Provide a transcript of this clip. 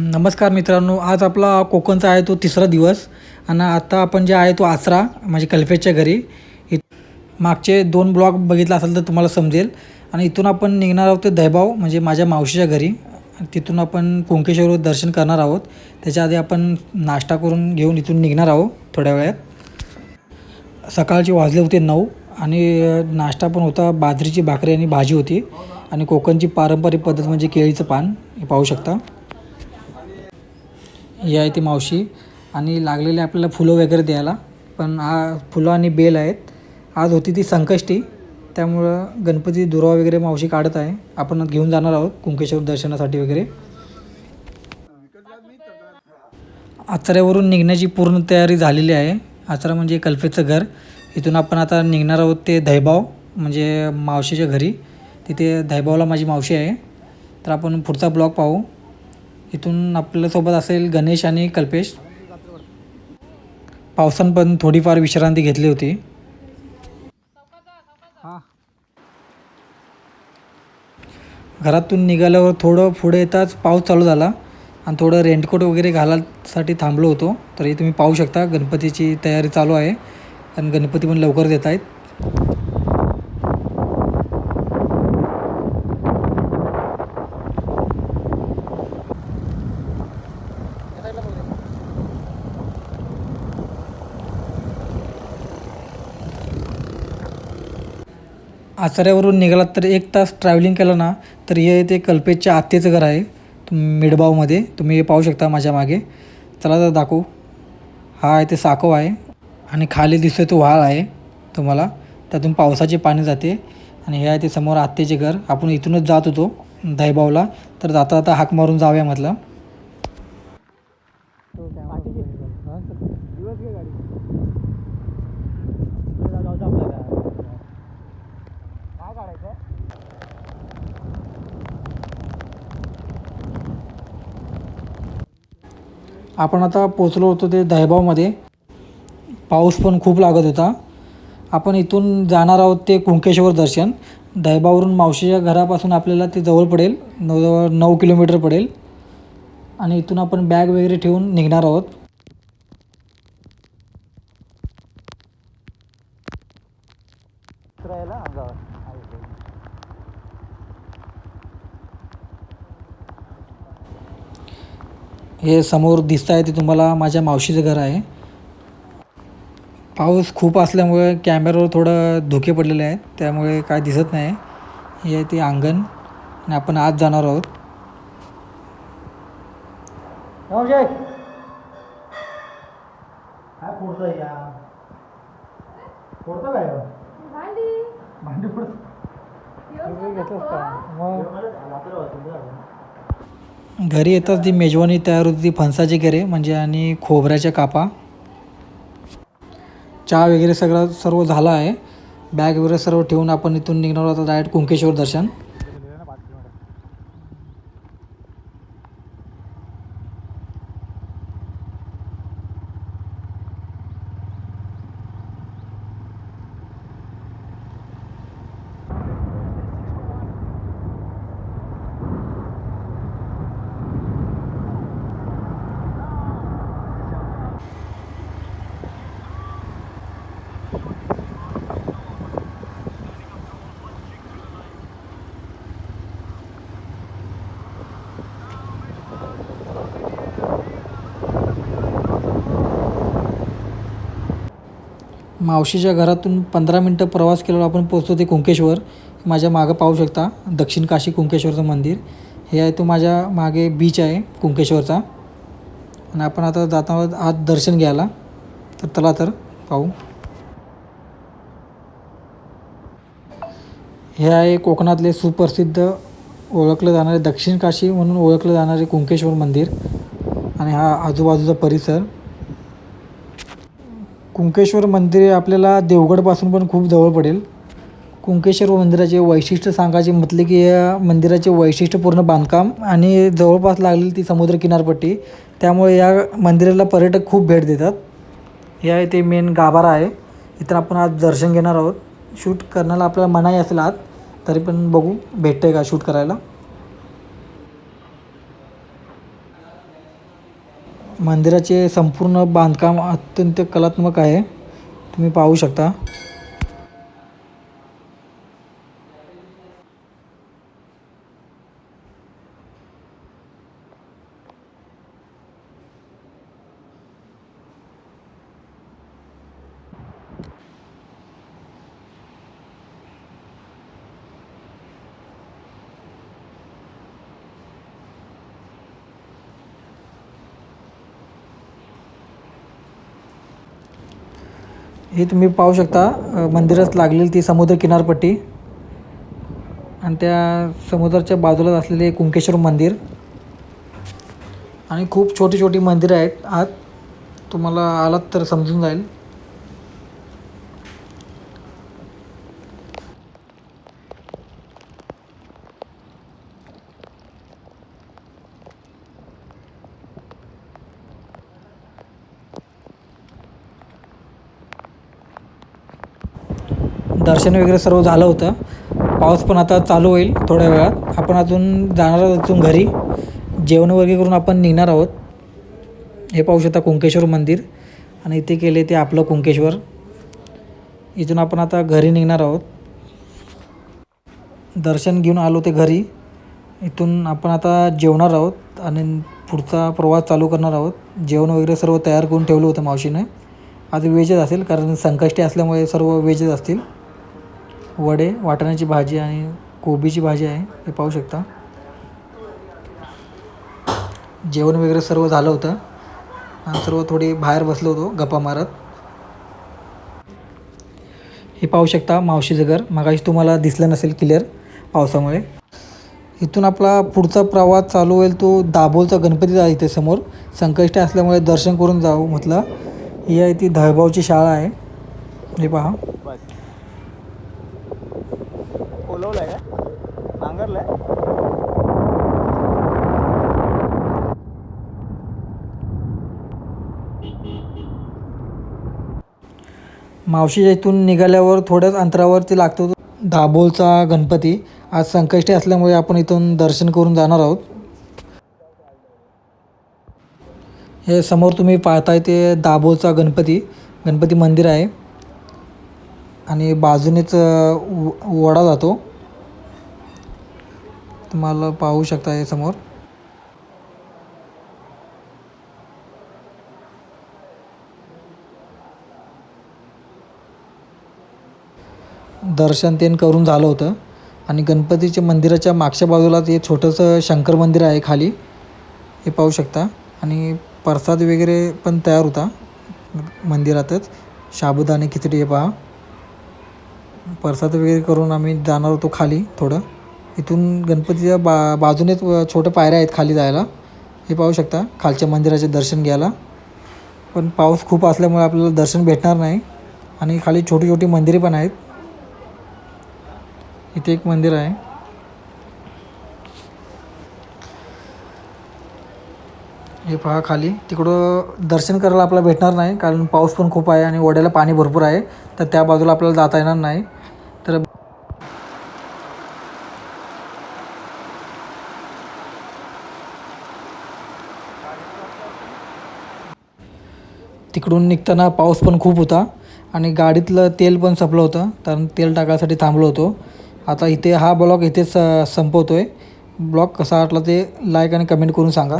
नमस्कार मित्रांनो आज आपला कोकणचा आहे तो तिसरा दिवस आणि आता आपण जे आहे तो आसरा म्हणजे कल्पेशच्या घरी. मागचे दोन ब्लॉग बघितला असेल तर तुम्हाला समजेल. आणि इथून आपण निघणार आहोत ते दैभाव म्हणजे माझ्या मावशीच्या घरी. तिथून आपण कुंकेश्वर दर्शन करणार आहोत. त्याच्या आधी आपण नाश्ता करून घेऊन इथून निघणार आहोत थोड्या वेळात. सकाळचे वाजले होते नऊ आणि नाश्ता पण होता बाजरीची भाकरी आणि भाजी होती. आणि कोकणची पारंपरिक पद्धत म्हणजे केळीचं पान हे पाहू शकता. ही आहे ती मावशी. आणि लागलेले आपल्याला फुलं वगैरे द्यायला. पण हा फुलं आणि बेल आहेत. आज होती ती संकष्टी. त्यामुळं गणपती दुर्वा वगैरे मावशी काढत आहे. आपण घेऊन जाणार आहोत कुंकेश्वर दर्शनासाठी वगैरे. आचऱ्यावरून निघण्याची पूर्ण तयारी झालेली आहे. आचरा म्हणजे कल्पेचं घर. इथून आपण आता निघणार आहोत ते दहबाव म्हणजे मावशीच्या घरी. तिथे दहबावला माझी मावशी आहे. तर आपण पुढचा ब्लॉग पाहू. इथून आपल्यासोबत असेल गणेश आणि कल्पेश. पावसानं पण थोडीफार विश्रांती घेतली होती. घरातून निघाल्यावर थोडं पुढे येताच पाऊस चालू झाला आणि थोडं रेनकोट वगैरे घालायसाठी थांबलो होतो. तरी तुम्ही पाहू शकता गणपतीची तयारी चालू आहे. आणि गणपती पण लवकर देत आहेत आचाऱ्यावरून निघालात तर एक तास ट्रॅव्हलिंग केलं ना तर हे ते कल्पेशच्या आत्तेचं घर आहे. मिडबावमध्ये तुम्ही हे पाहू शकता माझ्या मागे. चला तर दाखवू. हा आहे ते साको आहे आणि खाली दिसतोय तो व्हाळ आहे तुम्हाला. त्यातून पावसाचे पाणी जाते आणि हे आहे ते समोर आत्तेचे घर. आपण इथूनच जात होतो दहीबावला तर जाता जाता हाक मारून जाऊया म्हटलं. आपण आता पोचलो होतो ते दहबावमध्ये पाऊस पण खूप लागत होता. आपण इथून जाणार आहोत ते कुंकेश्वर दर्शन. दहबावरून मावशीच्या घरापासून आपल्याला ते जवळ पडेल. नऊ नऊ किलोमीटर पडेल. आणि इथून आपण बॅग वगैरे ठेवून निघणार आहोत. हे समोर दिसत आहे ते तुम्हाला माझ्या मावशीचं घर आहे. पाऊस खूप असल्यामुळे कॅमेऱ्यावर थोडं धुके पडलेले आहेत त्यामुळे काय दिसत नाही. हे आहे ते अंगण आणि आपण आज जाणार आहोत. काय फोडतं या फोडतं काय भांडी घरी येताच ती मेजवानी तयार होती ती फणसाची घरे म्हणजे आणि खोबऱ्याच्या कापा. चहा वगैरे सगळं सर्व झालं आहे. बॅग वगैरे सर्व ठेवून आपण इथून निघणार आता डायरेक्ट कुंकेश्वर दर्शन. मावशीच्या घरातून पंधरा मिनटं प्रवास केल्यावर आपण पोचतो ते कुंकेश्वर. माझ्या मागं पाहू शकता दक्षिण काशी कुंकेश्वरचं मंदिर. हे आहे तो माझ्या मागे बीच आहे कुंकेश्वरचा. आणि आपण आता जाता आज दर्शन घ्यायला. तर चला तर पाहू. हे आहे कोकणातले सुप्रसिद्ध ओळखलं जाणारे दक्षिण काशी म्हणून ओळखलं जाणारे कुंकेश्वर मंदिर. आणि हा आजूबाजूचा परिसर. कुंकेश्वर मंदिर हे आपल्याला देवगडपासून पण खूप जवळ पडेल. कुंकेश्वर मंदिराचे वैशिष्ट्य सांगायचे म्हटले की या मंदिराचे वैशिष्ट्यपूर्ण बांधकाम आणि जवळपास लागलेली ती समुद्र किनारपट्टी त्यामुळे या मंदिराला पर्यटक खूप भेट देतात. या इथे मेन गाभारा आहे. इथं आपण आज दर्शन घेणार आहोत. शूट करण्याला आपल्याला मनाई असेल आत तरी पण बघू. भेटतं आहे का शूट करायला? मंदिराचे संपूर्ण बांधकाम अत्यंत कलात्मक आहे. तुम्ही पाहू शकता. हे तुम्ही पाहू शकता अ, मंदिरात लागलेली ती समुद्र किनारपट्टी. आणि त्या समुद्राच्या बाजूलाच असलेले कुंकेश्वर मंदिर. आणि खूप छोटी छोटी मंदिरं आहेत आत. तुम्हाला आलात तर समजून जाईल. दर्शन वगैरे सर्व झालं होतं. पाऊस पण आता चालू होईल थोड्या वेळात. आपण अजून जाणार आहोत इथून घरी. जेवण वगैरे करून आपण निघणार आहोत. हे पाहू शकता कुंकेश्वर मंदिर. आणि इथे केले ते आपलं कुंकेश्वर. इथून आपण आता घरी निघणार आहोत. दर्शन घेऊन आलो ते घरी. इथून आपण आता जेवणार आहोत. आणि पुढचा प्रवास चालू करणार आहोत. जेवण वगैरे सर्व तयार करून ठेवलं होतं मावशीने. आज वेजच असेल कारण संकष्टी असल्यामुळे सर्व वेजच असतील. वडे वाटाण्याची भाजी आणि कोबीची भाजी आहे हे पाहू शकता. जेवण वगैरे सर्व झालं होतं. आणि सर्व थोडी बाहेर बसलो होतो गप्पा मारत. हे पाहू शकता मावशीचं घर. मगाशी तुम्हाला दिसलं नसेल क्लिअर पावसामुळे. इथून आपला पुढचा प्रवास चालू होईल तो दाभोलचा गणपती आहे इथे समोर. संकष्टी असल्यामुळे दर्शन करून जाऊ म्हटलं. ही आहे ती धळबावची शाळा आहे. हे पहा. बस ओलवलाय नांगरलं आहे मावशीच्या इथून निघाल्यावर थोड्याच अंतरावरती लागतो दाभोलचा गणपती. आज संकष्टी असल्यामुळे आपण इथून दर्शन करून जाणार आहोत. हे समोर तुम्ही पाहताय ते दाभोलचा गणपती. गणपती मंदिर आहे. आणि बाजूनेच व- वडा जातो. तुम्हाला पाहू शकता हे समोर. दर्शन तेन करून झालं होतं. आणि गणपतीच्या मंदिराच्या मागच्या बाजूला ते छोटंसं शंकर मंदिर आहे खाली. हे पाहू शकता. आणि प्रसाद वगैरे पण तयार होता मंदिरातच. साबुदाणे खिचडी हे पहा. प्रसाद वगैरे करून आम्ही जाणार होतो खाली थोडं. इथून गणपतीच्या बा बाजूनेच व- छोट्या पायऱ्या आहेत खाली जायला. हे पाहू शकता खालच्या मंदिराचे दर्शन घ्यायला. पण पाऊस खूप असल्यामुळे आपल्याला दर्शन भेटणार नाही. आणि खाली छोटी छोटी मंदिरे पण आहेत. इथे एक मंदिर आहे. हे पहा खाली. तिकडं दर्शन करायला आपल्याला भेटणार नाही कारण पाऊस पण खूप आहे आणि ओढ्याला पाणी भरपूर आहे. तर त्या बाजूला आपल्याला जाता येणार नाही. तर तिकडून निघताना पाऊस पण खूप होता आणि गाडीतलं तेल पण संपलं होतं कारण तेल टाकायसाठी थांबलो होतो. आता इथे हा ब्लॉग इथेच संपवतो आहे ब्लॉग कसा वाटला ते लाईक आणि कमेंट करून सांगा.